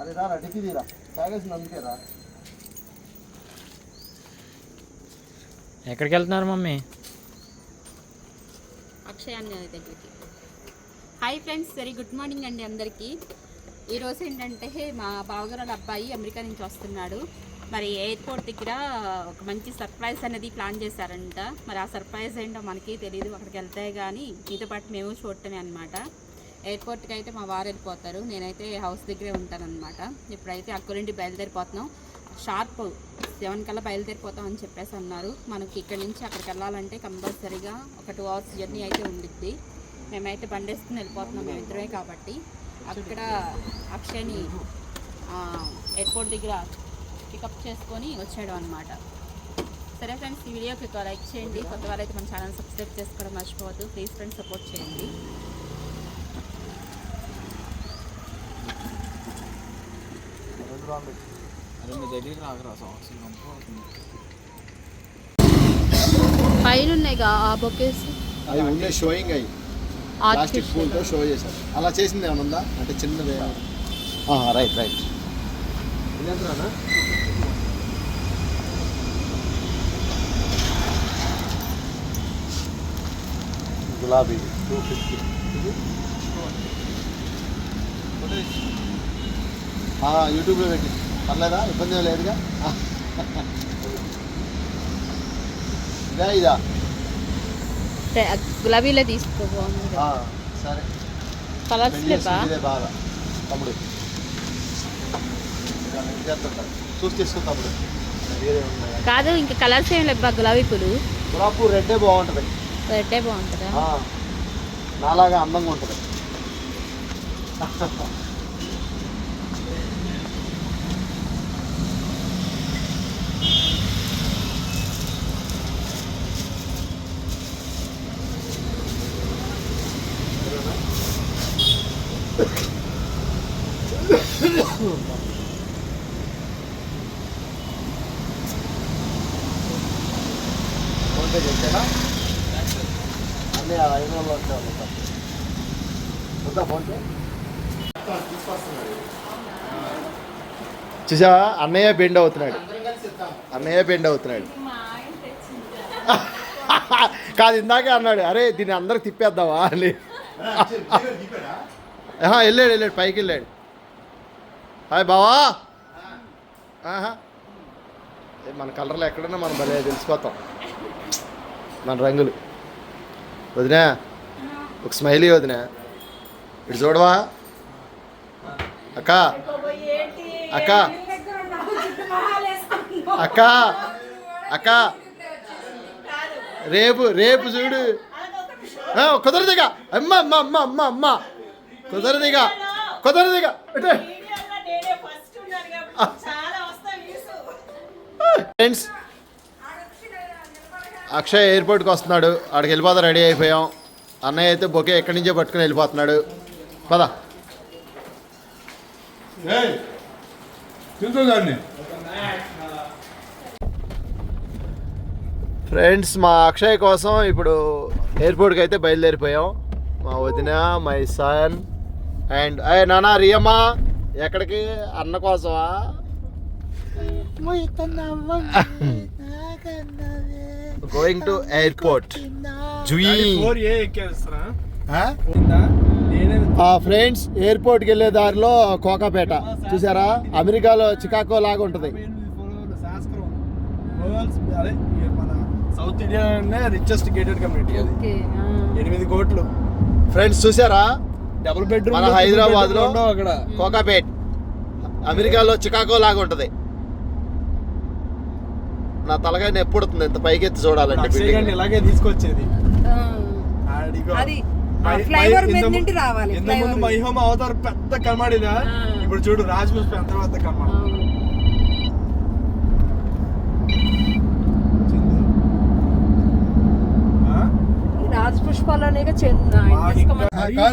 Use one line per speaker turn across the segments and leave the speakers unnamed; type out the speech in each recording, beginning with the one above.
అరే రా తాగేసింది అందుకే రా.
ఎక్కడికి వెళ్తున్నారు మమ్మీ?
అక్షయ్ అన్న దగ్గరికి. Hi friends very good morning అండి అందరికీ. ఈరోజు ఏంటంటే మా బావగారు అబ్బాయి అమెరికా నుంచి వస్తున్నాడు. మరి ఎయిర్పోర్ట్ దగ్గర ఒక మంచి సర్ప్రైజ్ అనేది ప్లాన్ చేశారంట. మరి ఆ సర్ప్రైజ్ ఏంటో మనకి తెలియదు అక్కడికి వెళ్తే కానీ మీతో పాటు మేము చూడటమే అనమాట ఎయిర్పోర్ట్కి అయితే మా వారు వెళ్ళిపోతారు. నేనైతే హౌస్ దగ్గరే ఉంటానన్నమాట. ఇప్పుడైతే అక్కడి బయలుదేరిపోతున్నాం. షార్ప్ సెవెన్ కల్లా బయలుదేరిపోతాం అని చెప్పేసి అన్నారు. మనకి ఇక్కడ నుంచి అక్కడికి వెళ్ళాలంటే కంపల్సరీగా ఒక టూ అవర్స్ జర్నీ అయితే ఉండిద్ది. మేమైతే బండి వేసుకుని వెళ్ళిపోతున్నాం. మేము ఇద్దరే కాబట్టి. అక్కడ అక్షయ్ని ఎయిర్పోర్ట్ దగ్గర పికప్ చేసుకొని వచ్చాడు అనమాట సరే ఫ్రెండ్స్ ఈ వీడియోకి ఒక లైక్ చేయండి. కొత్త వాళ్ళైతే మన ఛానల్ సబ్స్క్రైబ్ చేసుకోవడం మర్చిపోవద్దు. ప్లీజ్ ఫ్రెండ్స్ సపోర్ట్ చేయండి. పైన ఉన్నాయి ఆ బొకేస్?
అవి ఉండే షోయింగ్ అయ్యి ప్లాస్టిక్ పూల్తో షో చేశారు. అలా చేసింది ఏమైనా ఉందా? అంటే చిన్నది రైట్ రైట్ గులాబీ టూ ఫిఫ్టీ యూట్యూబ్లో పెట్టి. పర్లేదా? ఇబ్బంది ఏం లేదుగా? ఇదా ఇదా.
గులాబీలో తీసుకో బాగుంది
సరే.
కలర్స్
బాగా. తమ్ముడు. చూసి తీసుకో తమ్ముడు.
కాదు ఇంకా కలర్స్ ఏం లేవా గులాబీ పూలు?
గులాబీ రెడ్డే బాగుంటుంది.
రెడ్డే బాగుంటుందా?
నాలాగా అందంగా ఉంటుంది. చూసావా? అన్నయ్య బెండ్ అవుతున్నాడు. అన్నయ్య బెండ్ అవుతున్నాడు. కాదు ఇందాకే అన్నాడు అరే దీన్ని అందరికి తిప్పేద్దామా? అని. వెళ్ళాడు వెళ్ళాడు పైకి వెళ్ళాడు. హాయ్ బావా. ఏ, మన కలర్లు ఎక్కడన్నా మనం భలే తెలిసిపోతాం. మన రంగులు. వదినా ఒక స్మైలీ వదినా. ఇటు చూడవా? అక్క. అక్క. అక్క. అక్క. రేపు రేపు చూడు. కుదరదిగా. అమ్మ అమ్మ అమ్మ అమ్మ అమ్మ. కుదరదిగా. కుదరదిగా. ఫ్రెండ్స్ అక్షయ్ ఎయిర్పోర్ట్కి వస్తున్నాడు. ఆడికి వెళ్ళిపోతా రెడీ అయిపోయాం. అన్నయ్య అయితే బొకే ఎక్కడి నుంచో పట్టుకుని వెళ్ళిపోతున్నాడు. పద. ఫ్రెండ్స్ మా అక్షయ్ కోసం ఇప్పుడు ఎయిర్పోర్ట్కి అయితే బయలుదేరిపోయాం. మా వదిన మై సన్ అండ్ అయ్యే నానా రియమ్మా ఎక్కడికి? అన్న కోసమా? గోయింగ్ టు ఎయిర్పోర్ట్ జుయి. ఆ ఫ్రెండ్స్ ఎయిర్పోర్ట్కి వెళ్ళే దారిలో కోకాపేట. చూసారా? అమెరికాలో చికాగో లాగా ఉంటుంది.
South India richest gated community అది. ఎనిమిది కోట్లు.
ఫ్రెండ్స్ చూసారా?
డబుల్ బెడ్రూమ్
మన హైదరాబాద్లో
అక్కడ.
కోకాపేట్. అమెరికాలో చికాగో లాగా ఉంటది. నా తలకాయ నొప్పుడుతుంది ఇంత పైకి ఎత్తి చూడాలంటే
ఇలాగే తీసుకొచ్చేది.
ఫ్లైఓవర్ మీద నుండి రావాలి
ఇంత ముందు
ఫ్లైఓవర్
మై హోమ్ అవతార్ పెద్ద కనమాడిదా ఇప్పుడు చూడు రాజ్ పుష్ప ఎంత పెద్ద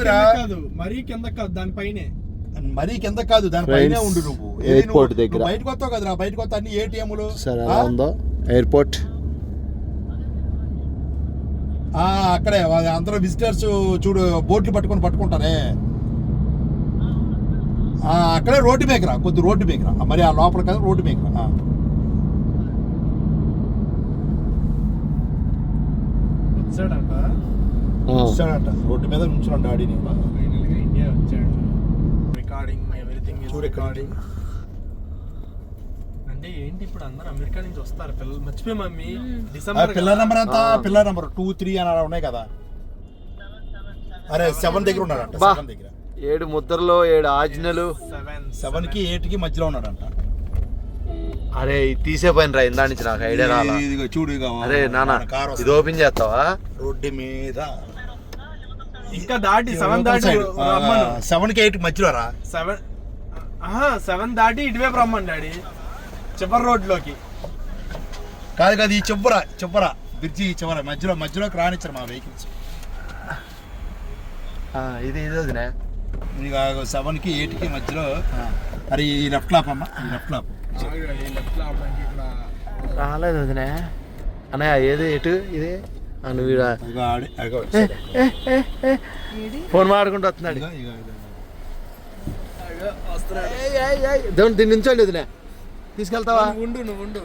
కాదు మరీ కింద కాదు దానిపైనే
మరీ కింద కాదు దాని పైన
Friends,
ఉండు నువ్వు.
airport దగ్గర.
బయటకు వస్తావు కదరా బయటకు వస్తా అన్ని ఏటీఎంలు
సరే ఉందో? ఎయిర్పోర్ట్
అక్కడే. అందరూ విజిటర్స్ చూడు బోట్లు పట్టుకొని పట్టుకుంటారే. ఆ, అక్కడే రోడ్డు మేకరా కొద్ది రోడ్డు మేకరా మరి ఆ లోపల కదా రోడ్డు మేకరా.
వచ్చాడంట.
రోడ్డు మీద నుంచున్నాడు
గా ఇండియా వచ్చాడు. రికార్డింగ్ ఎవ్రీథింగ్ రికార్డింగ్ అంటే ఏంటి ఇప్పుడు అందరు అమెరికా నుంచి వస్తారు పిల్లలు మర్చిపోయి మమ్మీ. డిసెంబర్
పిల్లర్ నెంబర్ ఎంత పిల్లర్ నెంబర్ టూ త్రీ అని అలా ఉన్నాయి కదా. అరే సెవెన్ దగ్గర ఉన్నాడంట
బా.
సెవెన్ దగ్గర.
ఏడు ముద్రలు ఏడు ఆజ్ఞలు.
సెవెన్
సెవెన్కి ఎయిట్కి మధ్యలో ఉన్నాడంట.
అరే ఇది తీసే పని రా ఇందా నుంచి నాకు ఐడియా రాలా.
ఇదిగో చూడు ఇదిగో
అరే నాన్న
మన కారు
ఇది ఓపెన్ చేస్తావా?
రోడ్డు మీద.
ఇంకా దాటి సెవెన్ దాటి రమ్మను.
సెవెన్కి ఎయిట్ మధ్యలో రా.
సెవెన్ సెవెన్ దాటి ఇటువైపు రమ్మను డాడీ. చివరి రోడ్లోకి
కాదు కాదు ఈ చివర చివర బ్రిడ్జి చివర మధ్యలో మధ్యలోకి రానిచ్చారు మా వెహికల్స్.
ఆ, ఇది ఇది వదినే.
ఇక సెవెన్కి ఎయిట్కి మధ్యలో అరే ఈ లెఫ్ట్ లాప్ అమ్మా ఈ లెఫ్ట్ లాప్.
రాలేదు వదినే. అన్నయ్య ఏది ఎటు ఇది? నువ్వు ఫోన్ మాడుకుంటూ వస్తున్నాడు.
ఇగో, ఇగో, ఇగో.
దేవుని దీన్ని నుంచోండి వదినే. తీసుకెళ్తావా?
ఉండు నువ్వు ఉండు.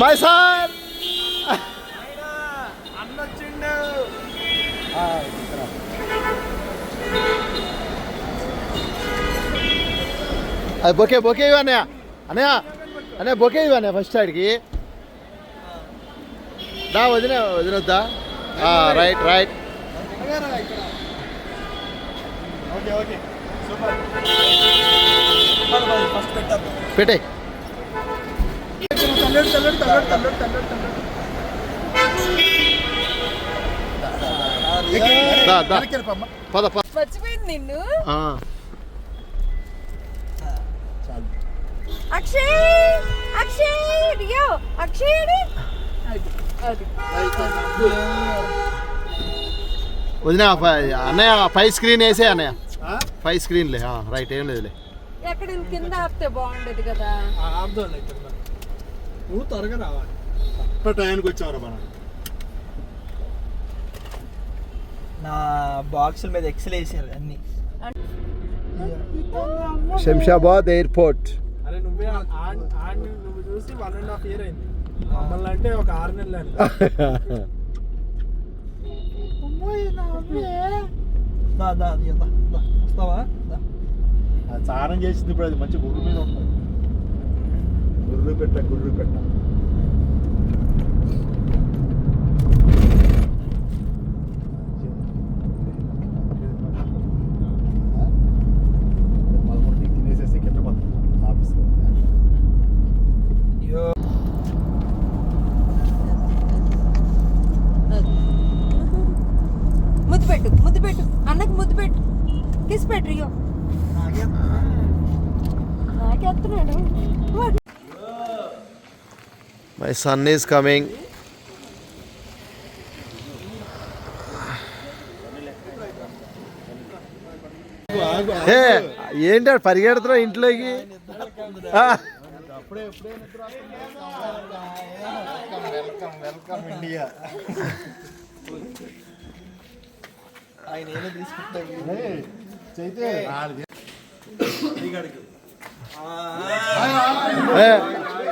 My sir.
అన్నొచ్చిండు
అది బొకే బొకే అన్నయ్య. అన్నయ్య. అన్నయ్య బొకే ఇవ్వ అన్నయ్య ఫస్ట్ సైడ్కి దా వదిన వదినొద్దా? Right right
okay okay. Super. First పెట్టారు
పెట్టే. పద పద.
మర్చిపోయింది నిన్ను
ఆ.
అక్షయ్! అక్షయ్! రియో! అక్షయ్ అది అది అది
వదిన అన్నయ్య ఫైవ్ స్క్రీన్ వేసే అన్నయ్య.
ఆ?
ఫైవ్ స్క్రీన్లే రైట్ ఏం లేదులే.
ఎక్కడ కింద ఆపితే బాగుండేది కదా.
ఆపుదోలే నువ్వు త్వరగా రావాలి.
ఇప్పుడు టయానికి వచ్చావరా మనం.
నా బాక్సుల మీద ఎక్సెల్ వేసారు అన్ని.
శంషాబాద్ ఎయిర్పోర్ట్.
అరే ఆడిని నువ్వు చూసి వన్ అండ్ హాఫ్ ఇయర్ అయింది. మమ్మల్ని అంటే ఒక ఆరు నెలలు
అండి వస్తావా? దా.
చారం చేసింది ఇప్పుడు అది మంచి గుర్రు మీద ఉంటుంది. గుర్రు పెట్ట గుర్రు పెట్ట పదకొండుకి తినేసేసి కింద పడుతుంది ఆఫీస్లో
అయ్యో
ముద్దు పెట్టు ముద్దు పెట్టు అన్నకు ముద్దు పెట్టు కిస్ పెట్టు రియో నాకేస్తున్నాడు
sun సన్ coming. కమింగ్ ఏ ఏంటి ఆడు పరిగెడుతున్నావు ఇంట్లోకి?
ఆయన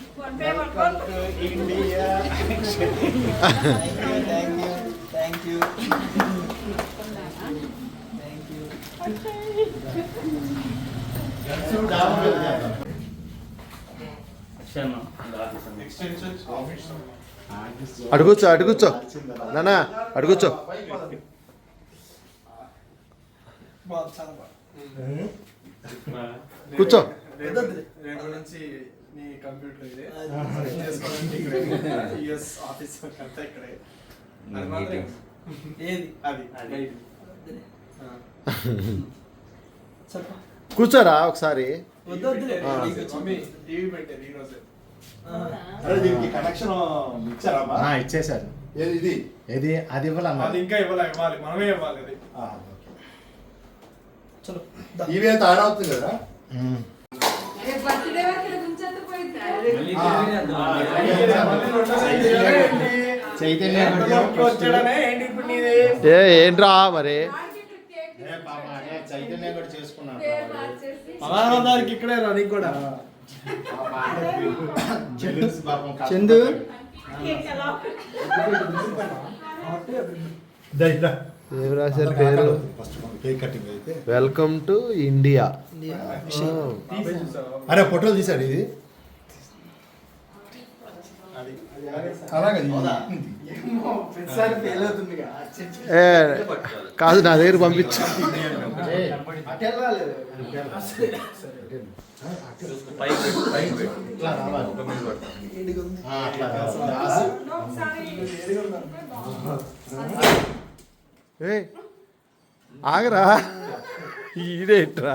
welcome to India
thank you thank you thank you
అటు కూర్చో అటు కూర్చో నానా అటు కూర్చో.
నీ కంప్యూటర్ ఇదే. చేసుకోవాలంటే ఇక్కడే యుఎస్ ఆఫీస్ అంతా ఇక్కడే. అది మాత్రం
ఏది?
అది. బయట. ఆ.
చెప్పు.
కూర్చోరా ఒకసారి.
ఏది ఇది?
ఏది? అది
ఇంకా ఇవ్వాలి? ఇవ్వాలి. మనమే ఇవ్వాలి అది.
ఆ,
చలో దా.
ఇవి అవుతుంది కదా
ఉమ్.
రేపు బర్త్డే వరకు ఇలా ఉంచేస్తే పోయింది
చైతన్య
ఏంట్రా మరి?
ఇక్కడే రా నీకు కూడా.
చందు?
ఏం రాశారు పేరు? Welcome to India.
అరే ఫోటోలు తీసాడు ఇది? అలాగే.
కాదు నా దగ్గర పంపించు.
ఏ
ఆగరా. ఈడేట్రా.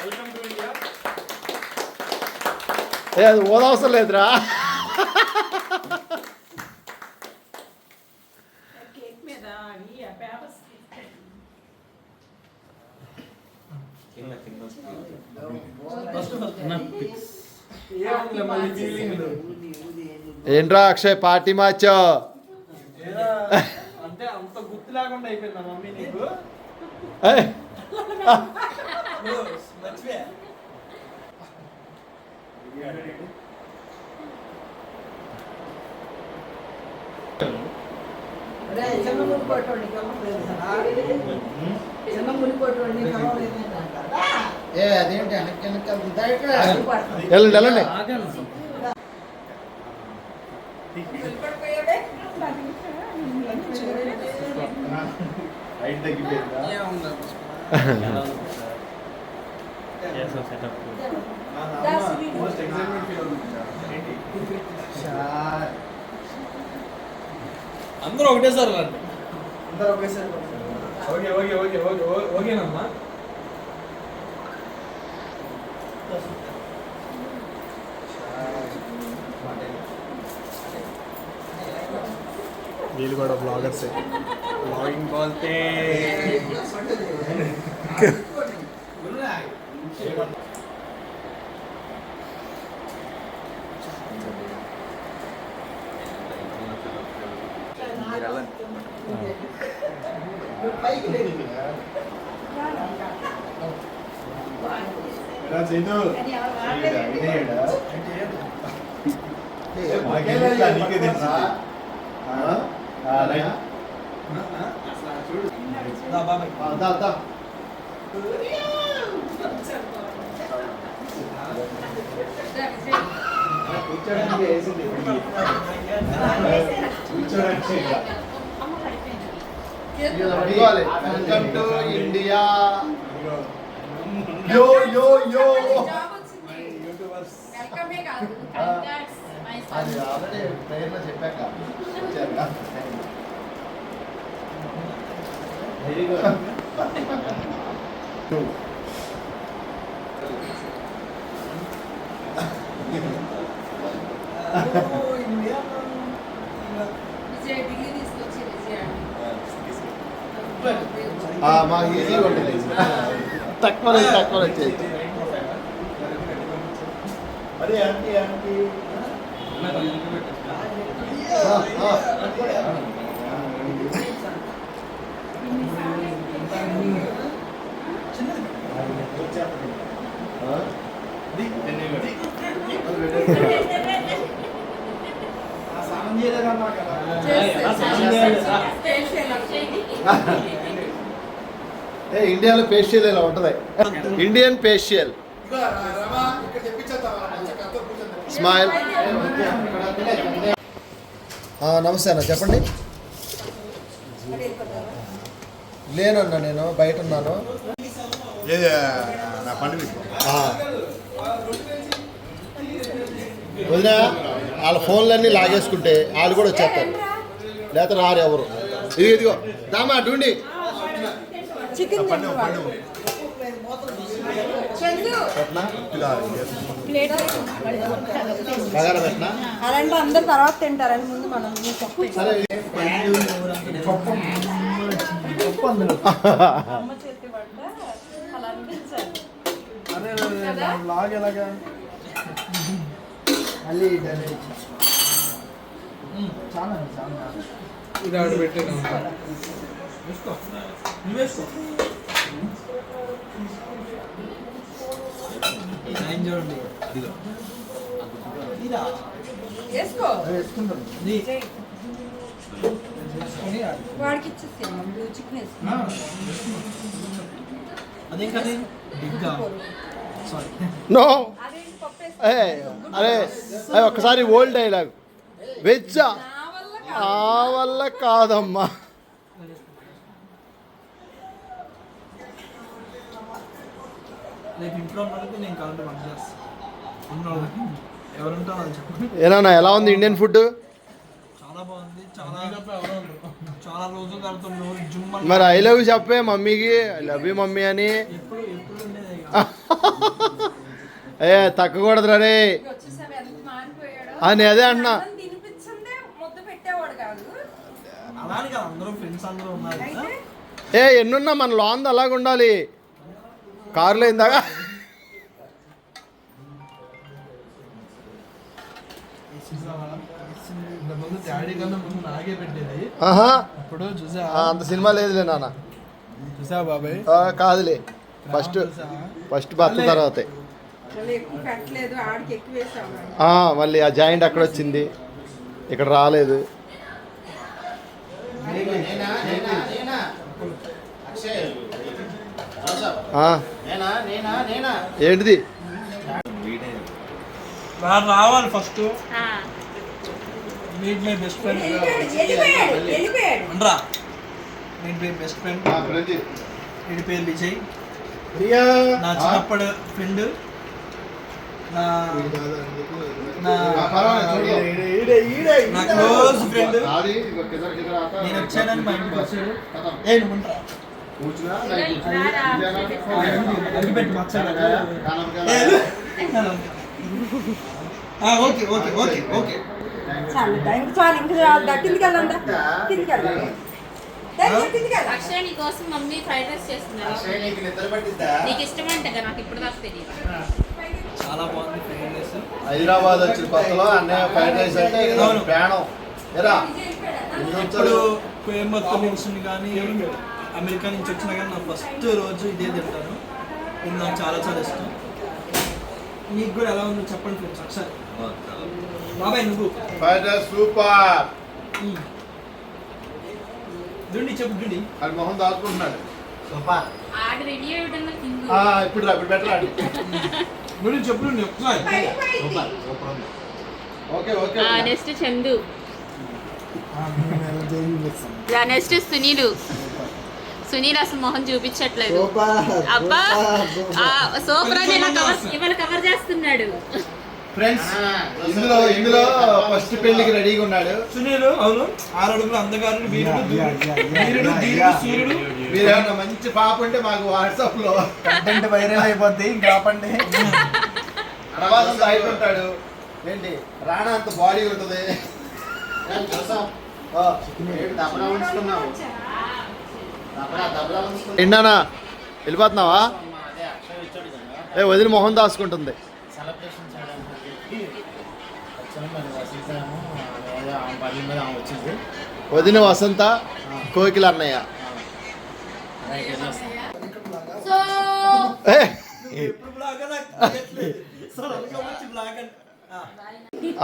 వెల్కమ్ టు ఇండియా
ఏ అది ఓదవసరం లేదురా. ఏంట్రా అక్షయ్ పార్టీ మార్చో.
లేకుండా అయిపోయిందా మమ్మీ నీకు
మర్చిపోయా చిన్న ముడి కొట్టండి చిన్న ముడి కొట్టండి
ఏ అదేంటి వెనక్కి వెనక్కి వెళ్తుందా ఇక్కడ?
వెళ్ళండి వెళ్ళండి
హైట్ తగ్గిపోయిందా?
అందరూ ఒకటేసారి రండి.
అందరూ ఒకేసారి
ఓకే ఓకే ఓకే ఓకే ఓకేనమ్మా. వీళ్ళు కూడా బ్లాగర్సే బ్లాగింగ్
చైతు. ఇదేడా నీకే తెలుసు.
కూర్చోడానికి వేసింది కూర్చోడానికి
వెల్కమ్ టు ఇండియా
యో యో యో
చెప్పాక వచ్చాక వెరీ గుడ్
విజయ్ ఢిల్లీ తీసుకొచ్చి విజయ్
మాకు ఈజీ ఉంటుంది తక్కువ తక్కువ వచ్చేది అరే ఆంటీ ఆంటీ ఏ ఇండియాలో ఫేషియల్ ఇలా ఉంటుంది? Indian facial smile. నమస్తే అన్న చెప్పండి. లేనన్నా నేను బయట ఉన్నాను. వదినా వాళ్ళ ఫోన్లన్నీ లాగేసుకుంటే వాళ్ళు కూడా వచ్చేస్తారు. లేకపోతే రారు ఎవరు. ఇదిగో ఇదిగో దామా డూండి. పెట్టనా?
అలాంటి అందరు తర్వాత తింటారని ముందు మనం చెప్పు.
సరే
అమ్మ చేతి వంట అలా అనిపించాలి.
లాగ్ ఎలాగా?
మళ్ళీ
చాలా చాలా. ఇది ఆడ పెట్టాను వేసుకో నువ్వు వేసుకో ఏం చూడండి ఇదా
వేసుకో
వేసుకుంటాను నీ
వాడికి చికెన్
అదేం బిగ్గా సారీ
నో అరే అరే ఒక్కసారి ఓల్డ్ డైలాగ్ వెజ్జా. ఆ వల్ల కాదమ్మా.
రేపు ఇంట్లో ఉన్నది నేను కావాలంటే వంట చేస్తాను ఉన్న వాళ్ళకి ఎవరుంటో వాళ్ళు చెప్పండి.
ఏనా ఎలా ఉంది ఇండియన్ ఫుడ్
చాలా బాగుంది. చాలా చాలా రోజుల తర్వాత నోరు జుమ్ అని
మరి ఐ లవ్ చెప్పే మమ్మీకి. ఐ లవ్ యూ మమ్మీ అని.
ఎప్పుడు ఎప్పుడు ఉండేది
ఏ రే.
వచ్చేసావు ఎంత మారిపోయాడు
అని అదే అంటున్నా
అన్నం. తినిపించిందే ముద్ద పెట్టేవాడు కాదు
అలానే కదా అందరూ ఫ్రెండ్స్ అందరూ ఉన్నారు కదా.
అయితే
ఏ ఎన్నున్నా మన లోన్ అలాగ ఉండాలి కారులో ఇందాక. ఆ, అంత సినిమా లేదులే నాన్న.
చూసా బాబాయ్.
ఆ, కాదులే. ఫస్ట్ ఫస్ట్ భర్త తర్వాతే.
మళ్ళీ
ఆ, జాయింట్ అక్కడ వచ్చింది. ఇక్కడ రాలేదు. ఆ, ఏంటిది?
రావాలి ఫస్ట్.
ఆ,
మీట్ మై బెస్ట్ ఫ్రెండ్
వెళ్ళిపోయాడు వెళ్ళిపోయాడు
అనరా మీట్ మై బెస్ట్ ఫ్రెండ్ వీడి పేరు విజయ్.
ప్రియా.
నా చిన్నప్పటి ఫ్రెండ్ నా క్లోజ్ ఫ్రెండ్ నేను వచ్చానని మా ఇంటికి వచ్చాడు. ఏ నువ్వు ఓకే. ఓకే ఓకే ఓకే
చాలు ఇంక చాలు ఇంక చాలు కిందికి వెళ్ళందా కిందికి వెళ్ళండి కిందికి వెళ్ళాలి
అక్షయ్ నీ కోసం మమ్మీ ఫ్రైడ్ రైస్ చేస్తున్నారు.
అక్షయ్ నీకు నిద్ర పట్టిద్దా?
నీకు ఇష్టమంట కదా నాకు ఇప్పుడు దాకా తెలియదు
చాలా బాగుంది ఫ్రెండ్
హైదరాబాద్ వచ్చిన కొత్తలో అన్నయ్య ఫ్రైడ్ రైస్ అంటే. ప్రాణం. ఎరా
ఇప్పుడు కోయంబత్తూర్ నుంచి కానీ అమెరికా నుంచి వచ్చినా కానీ నా ఫస్ట్ రోజు ఇదే తింటాను. ఇది నాకు చాలా చాలా ఇష్టం. మీకు కూడా ఎలా ఉందో చెప్పండి ఫ్రెండ్స్ ఒకసారి. బాబాయ్ నువ్వు.
సూపర్.
దుండి చెప్పు దుండి.
అది మొహం దాచుకుంటున్నాడు. సూపర్.
ఆడ
ఇప్పుడు రా ఇప్పుడు బెటర్ అండి
దుండి చెప్పు దుండి ఒకసారి
సూపర్ సూపర్ ఉంది. Okay okay
next Chandu. Next Sunil. Sunil అసలు మొహం చూపించట్లేదు. అబ్బా! ఆ, సూపర్ అని ఇలా కవర్ ఇవాళ కవర్ చేస్తున్నాడు.
ఫ్రెండ్స్ ఇందులో ఇందులో ఫస్ట్ పెళ్ళికి రెడీగా ఉన్నాడు.
సునీలు అవును. ఆరు అడుగులు అందగారుడు వీరుడు వీరుడు ధీరుడు సూర్యుడు.
మీరు ఏమన్నా మంచి పాప ఉంటే మాకు వాట్సాప్లో
కంటెంట్ వైరల్ అయిపోద్ది ఇంకా ఆపండి.
అనవాసం ఏంటి? రాణా అంత బాడీ ఉంటుంది. ఆ,
దబ్బరా ఉంచుకున్నావు
ఏంటన్నా వెళ్ళిపోతున్నావా? ఏ వదిలి మొహం దాచుకుంటుంది.
వచ్చింది.
వదిన వసంత కోకిల అన్నయ్య. ఏ,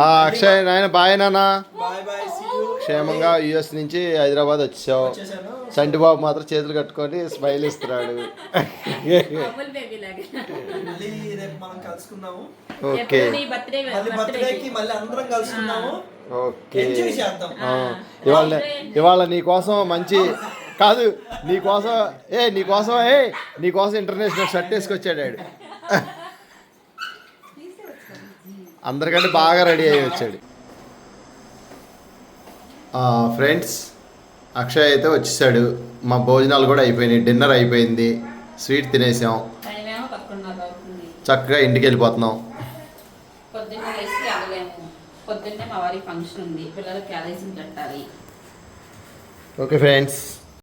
అక్షయ్ నాయన బాయ్ నానా క్షేమంగా యుఎస్ నుంచి హైదరాబాద్ వచ్చావు.
వచ్చేసాను
చంటిబాబు మాత్రం చేతులు కట్టుకొని స్మైల్ ఇస్తున్నాడు. ఓకే.
ఎప్పుడు నీ బర్త్డే
మళ్ళీ బర్త్డేకి. మళ్ళీ అందరం కలుసుకుందాము.
ఓకే. ఇవాళ ఇవాళ నీ కోసం మంచి కాదు నీ కోసం ఏ నీ కోసం ఏ నీ కోసం ఇంటర్నేషనల్ షర్ట్ వేసుకొచ్చాడు ఆడు. అందరికంటే బాగా రెడీ అయ్యి వచ్చాడు. ఫ్రెండ్స్ అక్షయ్ అయితే వచ్చేసాడు. మా భోజనాలు కూడా అయిపోయినాయి. డిన్నర్ అయిపోయింది. స్వీట్ తినేసాం. చక్కగా ఇంటికి వెళ్ళిపోతున్నాం.
పొద్దున్నే లేచి వెళ్ళలేము పొద్దున్నే మా వారి ఫంక్షన్ ఉంది. పిల్లలకి క్యారేజీని కట్టాలి
ఓకే ఫ్రెండ్స్.